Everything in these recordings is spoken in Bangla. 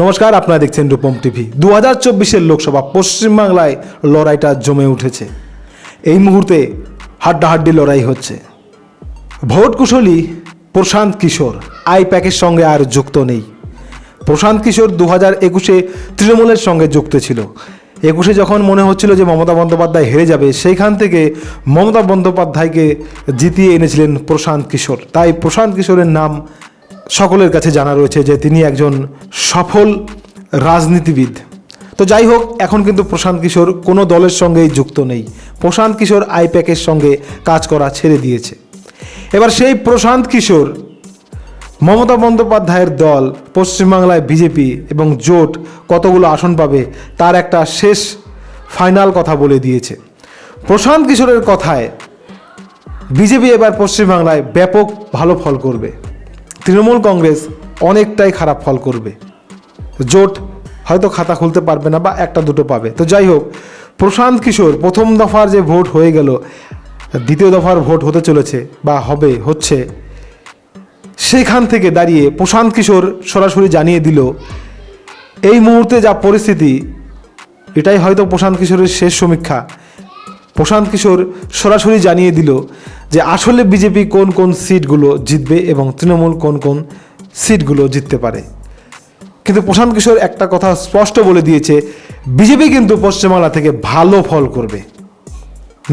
নমস্কার, আপনারা দেখছেন রূপম টিভি। দু হাজার চব্বিশের লোকসভা পশ্চিমবাংলায় লড়াইটা জমে উঠেছে। এই মুহূর্তে হাড্ডাহাড্ডি লড়াই হচ্ছে। ভোট কুশলী প্রশান্ত কিশোর আই প্যাকের সঙ্গে আর যুক্ত নেই। প্রশান্ত কিশোর দু হাজার একুশে তৃণমূলের সঙ্গে যুক্ত ছিল। একুশে যখন মনে হচ্ছিল যে মমতা বন্দ্যোপাধ্যায় হেরে যাবে, সেইখান থেকে মমতা বন্দ্যোপাধ্যায়কে জিতিয়ে এনেছিলেন প্রশান্ত কিশোর। তাই প্রশান্ত কিশোরের নাম সকলের কাছে জানা রয়েছে যে তিনি একজন সফল রাজনীতিবিদ। তো যাই হোক, এখন কিন্তু প্রশান্ত কিশোর কোনো দলের সঙ্গেই যুক্ত নেই। প্রশান্ত কিশোর আইপ্যাকের সঙ্গে কাজ করা ছেড়ে দিয়েছে। এবার সেই প্রশান্ত কিশোর, মমতা বন্দ্যোপাধ্যায়ের দল, পশ্চিমবাংলায় বিজেপি এবং জোট কতগুলো আসন পাবে তার একটা শেষ ফাইনাল কথা বলে দিয়েছে। প্রশান্ত কিশোরের কথায়, বিজেপি এবার পশ্চিমবাংলায় ব্যাপক ভালো ফল করবে। তৃণমূল কংগ্রেস অনেকটাই খারাপ ফল করবে। জোট হয়তো খাতা খুলতে পারবে না বা একটা দুটো পাবে। তো যাই হোক, প্রশান্ত কিশোর প্রথম দফার যে ভোট হয়ে গেল, দ্বিতীয় দফার ভোট হতে চলেছে বা হবে, হচ্ছে সেখান থেকে দাঁড়িয়ে প্রশান্ত কিশোর সরাসরি জানিয়ে দিল, এই মুহূর্তে যা পরিস্থিতি, এটাই হয়তো প্রশান্ত কিশোরের শেষ সমীক্ষা। প্রশান্ত কিশোর সরাসরি জানিয়ে দিল যে আসলে বিজেপি কোন কোন সিটগুলো জিতবে এবং তৃণমূল কোন কোন সিটগুলো জিততে পারে। কিন্তু প্রশান্ত কিশোর একটা কথা স্পষ্ট বলে দিয়েছে, বিজেপি কিন্তু পশ্চিমবাংলা থেকে ভালো ফল করবে।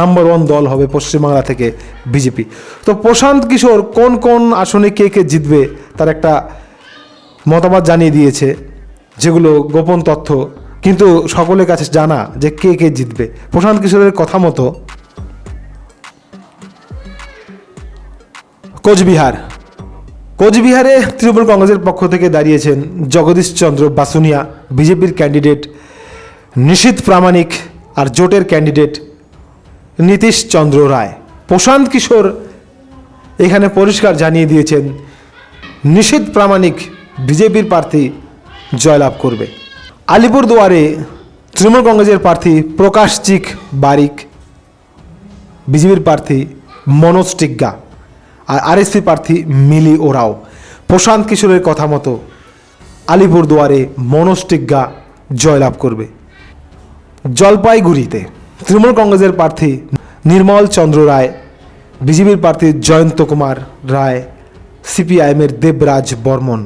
নাম্বার ওয়ান দল হবে পশ্চিমবাংলা থেকে বিজেপি। তো প্রশান্ত কিশোর কোন কোন আসনে কে কে জিতবে তার একটা মতামত জানিয়ে দিয়েছে, যেগুলো গোপন তথ্য কিন্তু সকলের কাছে জানা যে কে কে জিতবে। প্রশান্ত কিশোরের কথা মতো কোচবিহার। কোচবিহারে তৃণমূল কংগ্রেসের পক্ষ থেকে দাঁড়িয়েছেন জগদীশ চন্দ্র বাসুনিয়া, বিজেপির ক্যান্ডিডেট নিশীত প্রামাণিক আর জোটের ক্যান্ডিডেট নীতিশ চন্দ্র রায়। প্রশান্ত কিশোর এখানে পরিষ্কার জানিয়ে দিয়েছেন নিষিদ্ধ প্রামাণিক বিজেপির প্রার্থী জয়লাভ করবে। আলিপুরদুয়ারে তৃণমূল কংগ্রেসের প্রার্থী প্রকাশ চিক বারিক, বিজেপির প্রার্থী মনোজ টিগ্গা আর আরএসপি প্রার্থী মিলি ওরাও। প্রশান্ত কিশোরের কথা মতো আলিপুরদুয়ারে মনোজ টিগ্গা জয়লাভ করবে। জলপাইগুড়িতে তৃণমূল কংগ্রেসের প্রার্থী নির্মল চন্দ্র রায়, বিজেপির প্রার্থী জয়ন্ত কুমার রায়, সিপিআইএমের দেবরাজ বর্মন।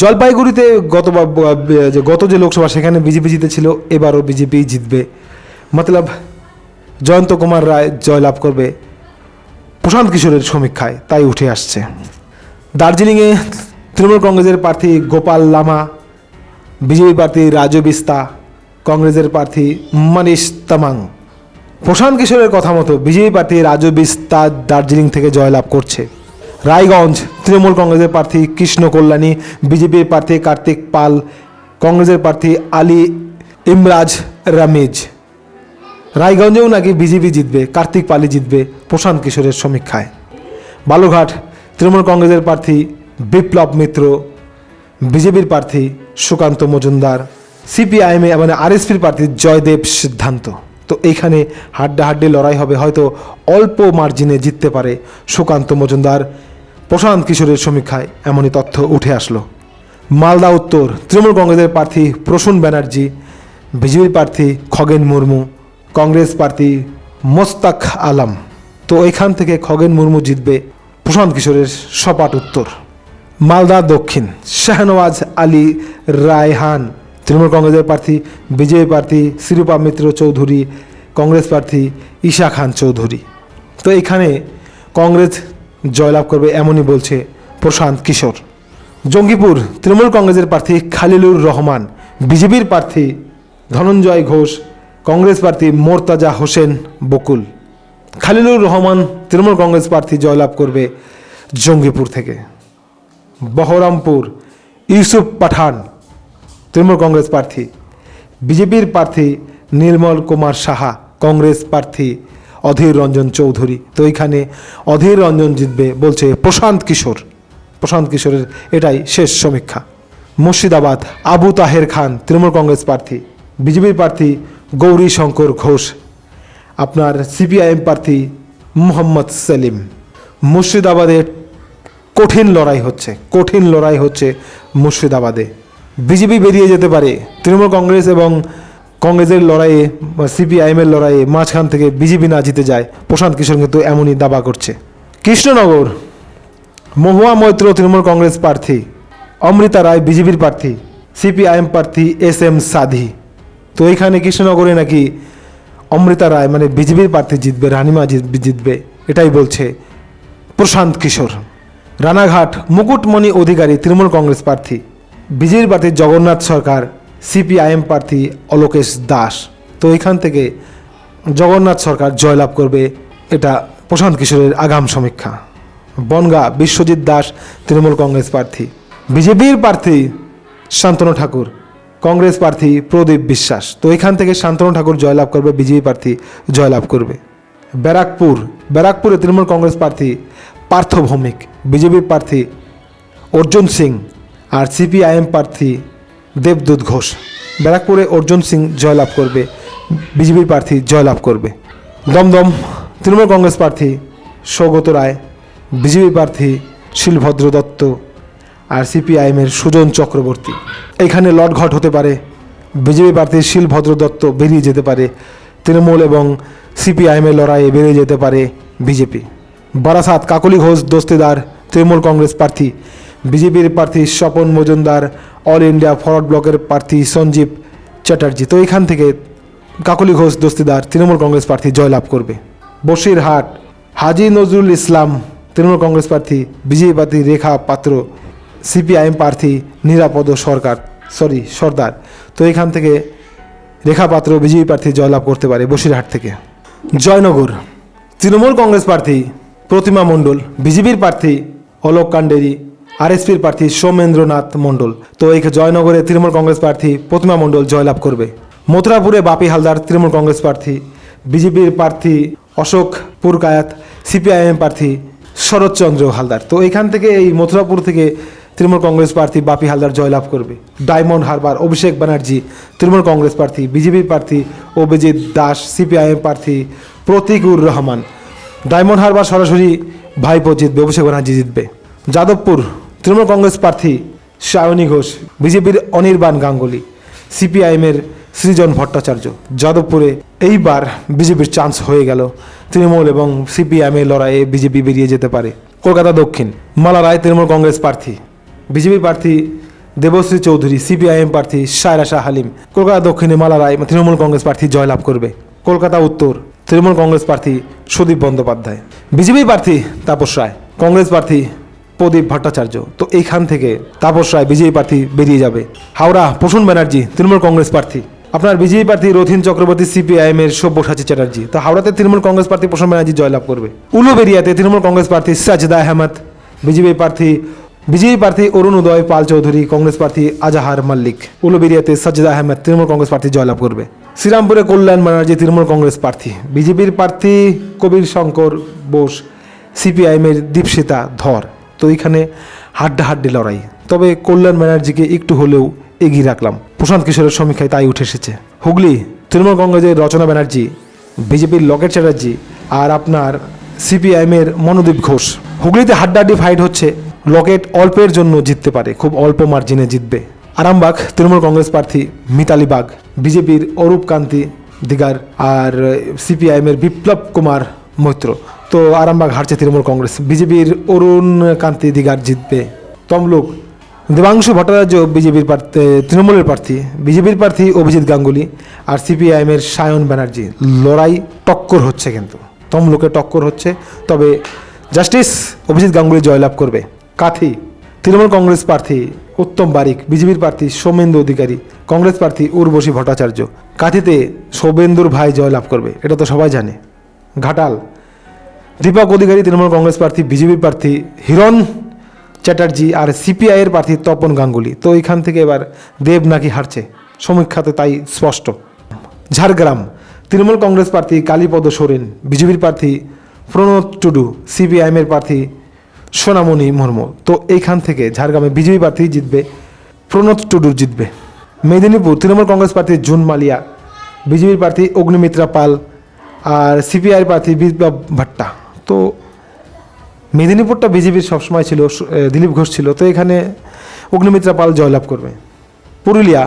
জলপাইগুড়িতে গত গত যে লোকসভা, সেখানে বিজেপি জিতেছিল এবারও বিজেপি জিতবে। মতলব, জয়ন্ত কুমার রায় জয়লাভ করবে প্রশান্ত কিশোরের সমীক্ষায়, তাই উঠে আসছে। দার্জিলিংয়ে তৃণমূল কংগ্রেসের প্রার্থী গোপাল লামা, বিজেপি প্রার্থী রাজু বিস্তা, কংগ্রেসের প্রার্থী মানিশ তামাং। প্রশান্ত কিশোরের কথা মতো বিজেপি প্রার্থী রাজু বিস্তা দার্জিলিং থেকে জয়লাভ করছে। রায়গঞ্জ তৃণমূল কংগ্রেসের প্রার্থী কৃষ্ণ কল্যাণী বিজেপির প্রার্থী কার্তিক পাল, কংগ্রেসের প্রার্থী আলী ইমরাজ রামিজ। রায়গঞ্জেও নাকি বিজেপি জিতবে, কার্তিক পালি জিতবে প্রশান্ত কিশোরের সমীক্ষায়। বালুঘাট তৃণমূল কংগ্রেসের প্রার্থী বিপ্লব মিত্র বিজেপির প্রার্থী সুকান্ত মজুমদার, সিপিআইএমে মানে আরএসপির প্রার্থী জয়দেব সিদ্ধান্ত। তো এইখানে হাড্ডাহাড্ডি লড়াই হবে, হয়তো অল্প মার্জিনে জিততে পারে সুকান্ত মজুমদার। প্রশান্ত কিশোরের সমীক্ষায় এমনই তথ্য উঠে আসলো। মালদা উত্তর, তৃণমূল কংগ্রেসের প্রার্থী প্রসূন ব্যানার্জি বিজেপির প্রার্থী খগেন মুর্মু, কংগ্রেস প্রার্থী মোস্তাক আলম। তো এখান থেকে খগেন মুর্মু জিতবে প্রশান্ত কিশোরের সপাট উত্তর। মালদা দক্ষিণ, শাহনওয়াজ আলী রায়হান, তৃণমূল কংগ্রেসের প্রার্থী, বিজেপি প্রার্থী শিরূপা মিত্র চৌধুরী, কংগ্রেস প্রার্থী ঈশা খান চৌধুরী। তো এখানে কংগ্রেস জয়লাভ করবে এমনই বলছে প্রশান্ত কিশোর। জঙ্গিপুর তৃণমূল কংগ্রেসের প্রার্থী খালিলুর রহমান, বিজেপির প্রার্থী ধনঞ্জয় ঘোষ, কংগ্রেস প্রার্থী মোর্তাজা হোসেন বকুল। খালিলুর রহমান তৃণমূল কংগ্রেস প্রার্থী জয়লাভ করবে জঙ্গিপুর থেকে। বহরমপুর ইউসুফ পাঠান, তৃণমূল কংগ্রেস প্রার্থী। বিজেপির প্রার্থী নির্মল কুমার সাহা, কংগ্রেস প্রার্থী অধীর রঞ্জন চৌধুরী। তো এইখানে অধীর রঞ্জন জিতবে বলছে প্রশান্ত কিশোর। প্রশান্ত কিশোরের এটাই শেষ সমীক্ষা। মুর্শিদাবাদ, আবু তাহের খান, তৃণমূল কংগ্রেস প্রার্থী, বিজেপির প্রার্থী গৌরী শঙ্কর ঘোষ। আপনার সিপিআইএম প্রার্থী মোহাম্মদ সেলিম। মুর্শিদাবাদে কঠিন লড়াই হচ্ছে, কঠিন লড়াই হচ্ছে মুর্শিদাবাদে। বিজেপি বেরিয়ে যেতে পারে তৃণমূল কংগ্রেস এবং কংগ্রেসের লড়াইয়ে সিপিআইএমের লড়াইয়ে মাঝখান থেকে বিজেপি না জিতে যায়, প্রশান্ত কিশোর কিন্তু এমনই দাবা করছে। কৃষ্ণনগর, মহুয়া মৈত্র তৃণমূল কংগ্রেস প্রার্থী, অমৃতা রায় বিজেপির প্রার্থী, সিপিআইএম প্রার্থী এস এম সাধি। তো এইখানে কৃষ্ণনগরে নাকি অমৃতা রায় মানে বিজেপির প্রার্থী জিতবে, রানিমা জিতবে, এটাই বলছে প্রশান্ত কিশোর। রানাঘাট, মুকুটমণি অধিকারী তৃণমূল কংগ্রেস প্রার্থী, বিজেপির প্রার্থী জগন্নাথ সরকার সিপিআইএম প্রার্থী অলোকেশ দাস। তো এখান থেকে জগন্নাথ সরকার জয়লাভ করবে এটা প্রশান্ত কিশোরের আগাম সমীক্ষা। বনগা বিশ্বজিৎ দাস, তৃণমূল কংগ্রেস প্রার্থী। বিজেপির প্রার্থী শান্তনু ঠাকুর, কংগ্রেস প্রার্থী প্রদীপ বিশ্বাস। তো এখান থেকে শান্তনু ঠাকুর জয়লাভ করবে, বিজেপি প্রার্থী জয়লাভ করবে। ব্যারাকপুর, ব্যারাকপুরে তৃণমূল কংগ্রেস প্রার্থী পার্থ ভৌমিক, বিজেপির প্রার্থী অর্জুন সিং আর সিপিআইএম প্রার্থী দেবদূত ঘোষ। ব্যারাকপুরে অর্জুন সিং জয়লাভ করবে, বিজেপির প্রার্থী জয়লাভ করবে। দমদম তৃণমূল কংগ্রেস প্রার্থী সৌগত রায়, বিজেপি প্রার্থী শিলভদ্র দত্ত আর সিপিআইএমের সুজন চক্রবর্তী। এখানে লটঘট হতে পারে, বিজেপি প্রার্থী শিলভদ্র দত্ত বেরিয়ে যেতে পারে, তৃণমূল এবং সিপিআইএমের লড়াইয়ে বেরিয়ে যেতে পারে বিজেপি। বারাসাত কাকলি ঘোষ দোস্তিদার তৃণমূল কংগ্রেস প্রার্থী বিজেপির প্রার্থী Swapan Majumdar all India forward ব্লকের প্রার্থী সঞ্জীব চ্যাটার্জি। তো এখান থেকে কাকলি ঘোষ, দস্তিদার, তৃণমূল কংগ্রেস প্রার্থী জয়লাভ করবে। বসিরহাট, হাজি নজরুল ইসলাম, তৃণমূল কংগ্রেস প্রার্থী বিজেপি প্রার্থী রেখা পাত্র, সিপিআইএম প্রার্থী নিরাপদ সরকার সরি সর্দার। তো এখান থেকে রেখা পাত্র বিজেপি প্রার্থী জয়লাভ করতে পারে বসিরহাট থেকে। জয়নগর, তৃণমূল কংগ্রেস প্রার্থী প্রতিমা মণ্ডল, বিজেপির প্রার্থী অলোক কান্ডেরি আরএসপির প্রার্থী সৌমেন্দ্রনাথ মণ্ডল। তো এই জয়নগরে তৃণমূল কংগ্রেস প্রার্থী প্রতিমা মণ্ডল জয়লাভ করবে। মথুরাপুরে বাপি হালদার তৃণমূল কংগ্রেস প্রার্থী, বিজেপির প্রার্থী অশোক পুরকায়াত, সিপিআইএম প্রার্থী শরৎচন্দ্র হালদার। তো এখান থেকে এই মথুরাপুর থেকে তৃণমূল কংগ্রেস প্রার্থী বাপি হালদার জয়লাভ করবে। ডায়মন্ড হারবার অভিষেক ব্যানার্জি, তৃণমূল কংগ্রেস প্রার্থী বিজেপির প্রার্থী অভিজিৎ দাস, সিপিআইএম প্রার্থী প্রতীকুর রহমান। ডায়মন্ড হারবার সরাসরি ভাইপো জিতবে, অভিষেক ব্যানার্জি জিতবে। যাদবপুর তৃণমূল কংগ্রেস প্রার্থী সায়নী ঘোষ, বিজেপির অনির্বাণ গাঙ্গুলি, সিপিআইএমের সৃজন ভট্টাচার্য। যাদবপুরে এইবার বিজেপির চান্স হয়ে গেল। তৃণমূল এবং সিপিআইএমের লড়াইয়ে বিজেপি বেরিয়ে যেতে পারে। কলকাতা দক্ষিণ, মালা রায় তৃণমূল কংগ্রেস প্রার্থী। বিজেপি প্রার্থী দেবশ্রী চৌধুরী, সিপিআইএম প্রার্থী সায়রা শাহ হালিম। কলকাতা দক্ষিণে মালা রায় তৃণমূল কংগ্রেস প্রার্থী জয়লাভ করবে। কলকাতা উত্তর, তৃণমূল কংগ্রেস প্রার্থী সুদীপ বন্দ্যোপাধ্যায়। বিজেপি প্রার্থী তাপস রায়, কংগ্রেস প্রার্থী প্রদীপ ভট্টাচার্য। তো এইখান থেকে তাপস রায় বিজেপি প্রার্থী বেরিয়ে যাবে। হাওড়া, প্রসূন ব্যানার্জি, তৃণমূল কংগ্রেস প্রার্থী। আপনার বিজেপি প্রার্থী রথিন চক্রবর্তী, সিপিআইএম এর সব্যসাচী চ্যাটার্জি। তো হাওড়াতে তৃণমূল কংগ্রেস প্রার্থী প্রসূন ব্যানার্জি জয়লাভ করবে। উলুবেরিয়াতে তৃণমূল কংগ্রেস প্রার্থী সাজদা আহমদ। বিজেপি প্রার্থী বিজেপি প্রার্থী অরুণ উদয়, পাল চৌধুরী, কংগ্রেস প্রার্থী আজাহার মাল্লিক। উলুবেরিয়াতে সাজদা আহমেদ তৃণমূল কংগ্রেস প্রার্থী জয়লাভ করবে। শ্রীরামপুরে কল্যাণ ব্যানার্জি, তৃণমূল কংগ্রেস প্রার্থী। বিজেপির প্রার্থী কবির শঙ্কর বোস সিপিআইএমের দীপশিতা ধর। তো এইখানে হাড্ডাহাড্ডি লড়াই। তবে কল্যাণ ব্যানার্জিকে একটু হলেও এগিয়ে রাখলাম। প্রশান্ত কিশোরের সমীক্ষায় তাই উঠে এসেছে। হুগলি, তৃণমূল কংগ্রেসের রচনা ব্যানার্জি, বিজেপির লকেট চ্যাটার্জি আর আপনার সিপিআইএমের মনোদীপ ঘোষ। হুগলিতে হাড্ডাহাড্ডি ফাইট হচ্ছে। লকেট অল্পের জন্য জিততে পারে, খুব অল্প মার্জিনে জিতবে। আরামবাগ, তৃণমূল কংগ্রেস প্রার্থী মিতালি বাগ, বিজেপির অরূপ কান্তি দিগার আর সিপিআইএমের বিপ্লব কুমার মৈত্র। তো আরামবাগ হারছে তৃণমূল কংগ্রেস, বিজেপির অরুণ কান্তি দিগার জিতবে। তমলুক, দেবাংশু ভট্টাচার্য বিজেপির প্রার্থী তৃণমূলের প্রার্থী, বিজেপির প্রার্থী অভিজিৎ গাঙ্গুলি আর সিপিআইএমের সায়ন ব্যানার্জি। লড়াই টক্কর হচ্ছে কিন্তু। তমলুকে টক্কর হচ্ছে, তবে জাস্টিস অভিজিৎ গাঙ্গুলি জয়লাভ করবে। কাথি, তৃণমূল কংগ্রেস প্রার্থী উত্তম বারিক, বিজেপির প্রার্থী সৌমেন্দু অধিকারী, কংগ্রেস প্রার্থী উর্বশী ভট্টাচার্য। কাথিতে সৌমেন্দুর ভাই জয়লাভ করবে, এটা তো সবাই জানে। ঘাটাল দীপক অধিকারী, তৃণমূল কংগ্রেস প্রার্থী, বিজেপি প্রার্থী হিরণ চ্যাটার্জি আর সিপিআইয়ের প্রার্থী তপন গাঙ্গুলি। তো এখান থেকে এবার দেব নাকি হারছে? সমীক্ষাতে তাই স্পষ্ট। ঝাড়গ্রাম, তৃণমূল কংগ্রেস প্রার্থী কালীপদ সোরেন, বিজেপির প্রার্থী প্রণব টুডু সিপিআইএমের প্রার্থী সোনামণি মুর্মু। তো এইখান থেকে ঝাড়গ্রামে বিজেপি প্রার্থী জিতবে, প্রণব টুডু জিতবে। মেদিনীপুর, তৃণমূল কংগ্রেস প্রার্থী জুন মালিয়া, বিজেপির প্রার্থী অগ্নিমিত্রা পাল আর সিপিআইয়ের প্রার্থী বিপ্লব ভট্টা। তো মেদিনীপুরটা বিজেপির সবসময় ছিল দিলীপ ঘোষ ছিল। তো এখানে অগ্নিমিত্রা পাল জয়লাভ করবে। পুরুলিয়া,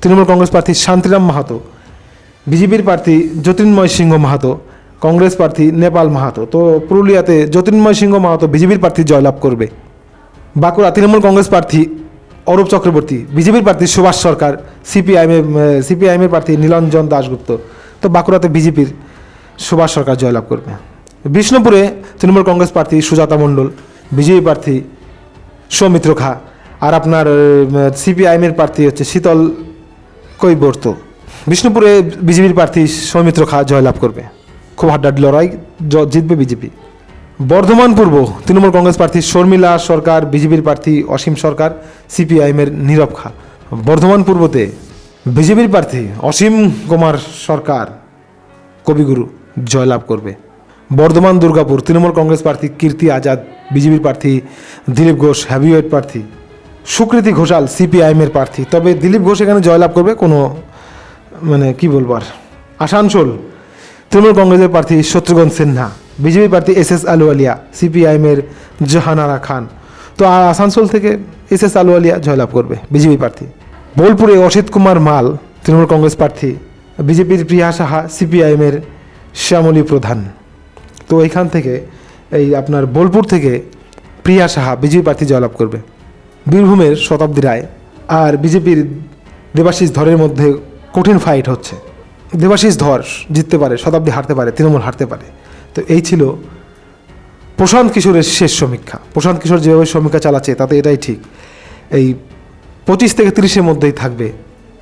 তৃণমূল কংগ্রেস প্রার্থী শান্তিরাম মাহাতো, বিজেপির প্রার্থী যতীন্ময় সিংহ মাহাতো, কংগ্রেস প্রার্থী নেপাল মাহাতো। তো পুরুলিয়াতে যতীন্ময় সিংহ মাহাতো বিজেপির প্রার্থী জয়লাভ করবে। বাঁকুড়া, তৃণমূল কংগ্রেস প্রার্থী অরূপ চক্রবর্তী, বিজেপির প্রার্থী সুভাষ সরকার, সিপিআইএম সিপিআইএমের প্রার্থী নীলঞ্জন দাশগুপ্ত। তো বাঁকুড়াতে বিজেপির সুভাষ সরকার জয়লাভ করবে। বিষ্ণুপুরে তৃণমূল কংগ্রেস প্রার্থী সুজাতা মণ্ডল বিজেপি প্রার্থী সৌমিত্র খা আর আপনার সিপিআইএমের প্রার্থী হচ্ছে শীতল কৈবর্ত। বিষ্ণুপুরে বিজেপির প্রার্থী সৌমিত্র খা জয়লাভ করবে। খুব হাড্ডাহাড্ডি লড়াই জিতবে বিজেপি। বর্ধমান পূর্ব, তৃণমূল কংগ্রেস প্রার্থী শর্মিলা সরকার, বিজেপির প্রার্থী অসীম সরকার, সিপিআইএমের নীরব খা। বর্ধমান পূর্বতে বিজেপির প্রার্থী অসীম কুমার সরকার, কবিগুরু জয়লাভ করবে। বর্ধমান, দুর্গাপুর, তৃণমূল কংগ্রেস প্রার্থী কীর্তি আজাদ, বিজেপির প্রার্থী দিলীপ ঘোষ হ্যাভিওয়েট প্রার্থী সুকৃতি ঘোষাল সিপিআইএমের প্রার্থী। তবে দিলীপ ঘোষ এখানে জয়লাভ করবে কোনো মানে কি বলব আর? আসানসোল, তৃণমূল কংগ্রেসের প্রার্থী শত্রুঘ্ন সিনহা, বিজেপি প্রার্থী এস এস আলুয়ালিয়া সিপিআইএমের জাহানারা খান। তো আসানসোল থেকে এস এস আলুয়ালিয়া জয়লাভ করবে বিজেপি প্রার্থী। বোলপুরে অসিত কুমার মাল, তৃণমূল কংগ্রেস প্রার্থী, বিজেপির প্রিয়া সাহা সিপিআইএমের শ্যামলী প্রধান। তো এইখান থেকে, এই আপনার বোলপুর থেকে প্রিয়া সাহা বিজেপি প্রার্থী জয়লাভ করবে। বীরভূমের শতাব্দী রায় আর বিজেপির দেবাশিস ধরের মধ্যে কঠিন ফাইট হচ্ছে। দেবাশিস ধর জিততে পারে, শতাব্দী হারতে পারে, তৃণমূল হারতে পারে। তো এই ছিল প্রশান্ত কিশোরের শেষ সমীক্ষা। প্রশান্ত কিশোর যেভাবে সমীক্ষা চালাচ্ছে, তাতে এটাই ঠিক। এই পঁচিশ থেকে তিরিশের মধ্যেই থাকবে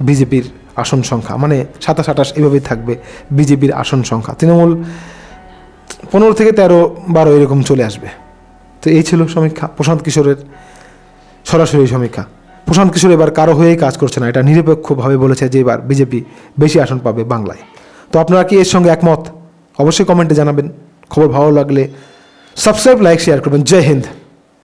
বিজেপির আসন সংখ্যা। মানে সাতাশ আঠাশ এভাবেই থাকবে বিজেপির আসন সংখ্যা। তৃণমূল পনেরো থেকে তেরো, বারো এরকম চলে আসবে। তো এই ছিল সমীক্ষা। প্রশান্ত কিশোরের সরাসরি সমীক্ষা। প্রশান্ত কিশোর এবার কারও হয়েই কাজ করছে না। এটা নিরপেক্ষভাবে বলেছে যে এবার বিজেপি বেশি আসন পাবে বাংলায়। তো আপনারা কি এর সঙ্গে একমত? অবশ্যই কমেন্টে জানাবেন। খবর ভালো লাগলে সাবস্ক্রাইব, লাইক শেয়ার করবেন। জয় হিন্দ।